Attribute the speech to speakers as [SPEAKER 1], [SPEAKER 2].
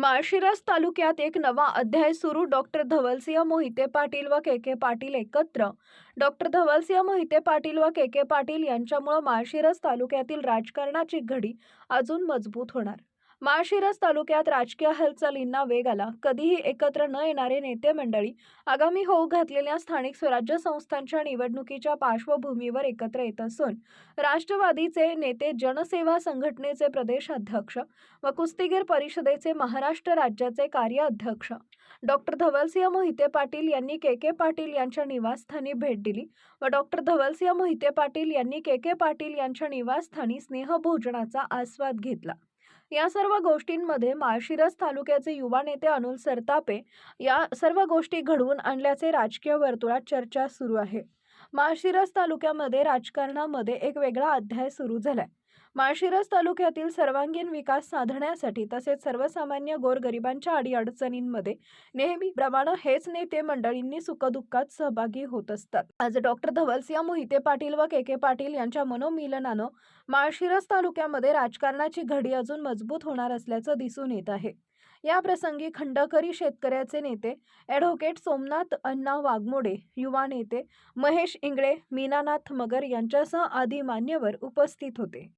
[SPEAKER 1] माळशिरस तालुक्यात एक नवा अध्याय सुरू. डॉक्टर धवलसिंह मोहिते पाटील व के के पाटील एकत्र. डॉक्टर धवलसिंह मोहिते पाटील व के के पाटील यांच्यामुळं माळशिरस तालुक्यातील राजकारणाची घडी अजून मजबूत होणार. माळशिरस तालुक्यात राजकीय हालचालींना वेग आला. कधीही एकत्र न येणारे नेते मंडळी आगामी होऊ घातलेल्या स्थानिक स्वराज्य संस्थांच्या निवडणुकीच्या पार्श्वभूमीवर एकत्र येत असून राष्ट्रवादीचे नेते जनसेवा संघटनेचे प्रदेश अध्यक्ष व कुस्तीगीर परिषदेचे महाराष्ट्र राज्याचे कार्याध्यक्ष डॉक्टर धवलसिंह मोहिते पाटील यांनी के. के. पाटील यांच्या निवासस्थानी भेट दिली व डॉक्टर धवलसिंह मोहिते पाटील यांनी के. के. पाटील यांच्या निवासस्थानी स्नेहभोजनाचा आस्वाद घेतला. या सर्व गोष्टींमध्ये माळशिरस तालुक्याचे युवा नेते अनुल सरतापे या सर्व गोष्टी घडवून आणल्याचे राजकीय वर्तुळात चर्चा सुरू आहे. माळशिरस तालुक्यामध्ये राजकारणामध्ये एक वेगळा अध्याय सुरू झालाय. माळशिरस तालुक्यातील सर्वांगीण विकास साधण्यासाठी तसेच सर्वसामान्य गोरगरिबांच्या अडीअडचणींमध्ये नेहमीप्रमाणे हेच नेते मंडळींनी सुखदुःखात सहभागी होत असतात. आज डॉक्टर धवलसिंह मोहिते पाटील व के. के. पाटील यांच्या मनोमिलनानं माळशिरस तालुक्यामध्ये राजकारणाची घडी अजून मजबूत होणार असल्याचं दिसून येत आहे. या प्रसंगी खंडकरी शेतकऱ्याचे नेते ॲडव्होकेट सोमनाथ अण्णा वाघमोडे युवा नेते महेश इंगळे मीनानाथ मगर यांच्यासह आदी मान्यवर उपस्थित होते.